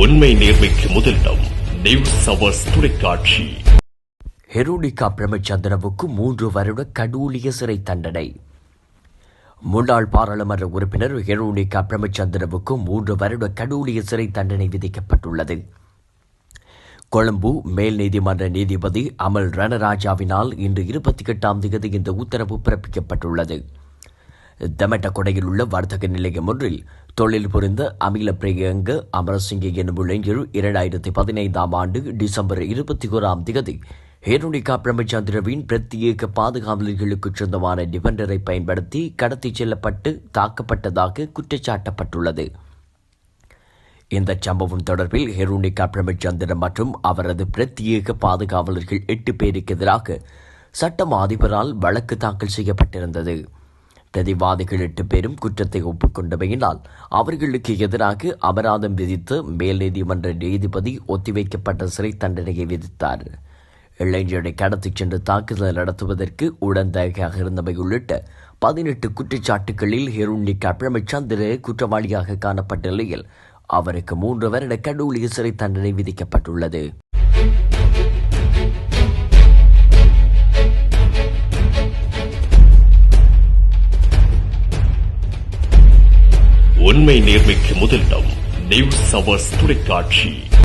உண்மை நேர்மைக்கு முதலிடம் நியூஸ் அவர்ஸ் தொலைக்காட்சி. ஹெரோனிகா பிரமச்சந்திரவுக்கு மூன்று வருட கடூலிய சிறை தண்டனை. முன்னாள் பாராளுமன்ற உறுப்பினர் ஹெரோனிகா பிரமச்சந்திரவுக்கு மூன்று வருட கடூலிய சிறை தண்டனை விதிக்கப்பட்டுள்ளது. கொழும்பு மேல் நீதிமன்ற நீதிபதி அமல் ரணராஜாவினால் இன்று இருபத்தி எட்டாம் தேதி இந்த உத்தரவு பிறப்பிக்கப்பட்டுள்ளது. தெமட்டகொடையில் உள்ள வர்த்தக நிலையம் ஒன்றில் தொழில் புரிந்த அமில பிரியங்க அமரசிங்க எனும் இளைஞர் இரண்டாயிரத்தி பதினைந்தாம் ஆண்டு டிசம்பர் இருபத்தி ஓராம் திகதி ஹேருனிகா பிரமச்சந்திரவின் பிரத்யேக பாதுகாவலர்களுக்கு சொந்தமான நிபந்தரை பயன்படுத்தி கடத்திச் செல்லப்பட்டு தாக்கப்பட்டதாக குற்றச்சாட்டப்பட்டுள்ளது. இந்த சம்பவம் தொடர்பில் ஹெருனிகா பிரமச்சந்திரன் மற்றும் அவரது பிரத்யேக பாதுகாவலர்கள் எட்டு பேருக்கு எதிராக சட்டம் அதிபரால் வழக்கு தாக்கல் செய்யப்பட்டிருந்தது. பிரதிவாதிகள் எட்டு பேரும் குற்றத்தை ஒப்புக்கொண்டமையினால் அவர்களுக்கு எதிராக அபராதம் விதித்து மேல் நீதிமன்ற நீதிபதி ஒத்திவைக்கப்பட்ட சிறை தண்டனையை விதித்தார். இளைஞரை கடத்திச் சென்று தாக்குதல் நடத்துவதற்கு உடந்தையாக இருந்தவை உள்ளிட்ட பதினெட்டு குற்றச்சாட்டுகளில் ஹெருனிகா பிரமச்சந்திர குற்றவாளியாக காணப்பட்ட நிலையில் அவருக்கு மூன்று வருட கடூழிய சிறை தண்டனை விதிக்கப்பட்டுள்ளது. உண்மை நேர்மைக்கு முதலிடம் நியூஸ் அவர்ஸ் தொலைக்காட்சி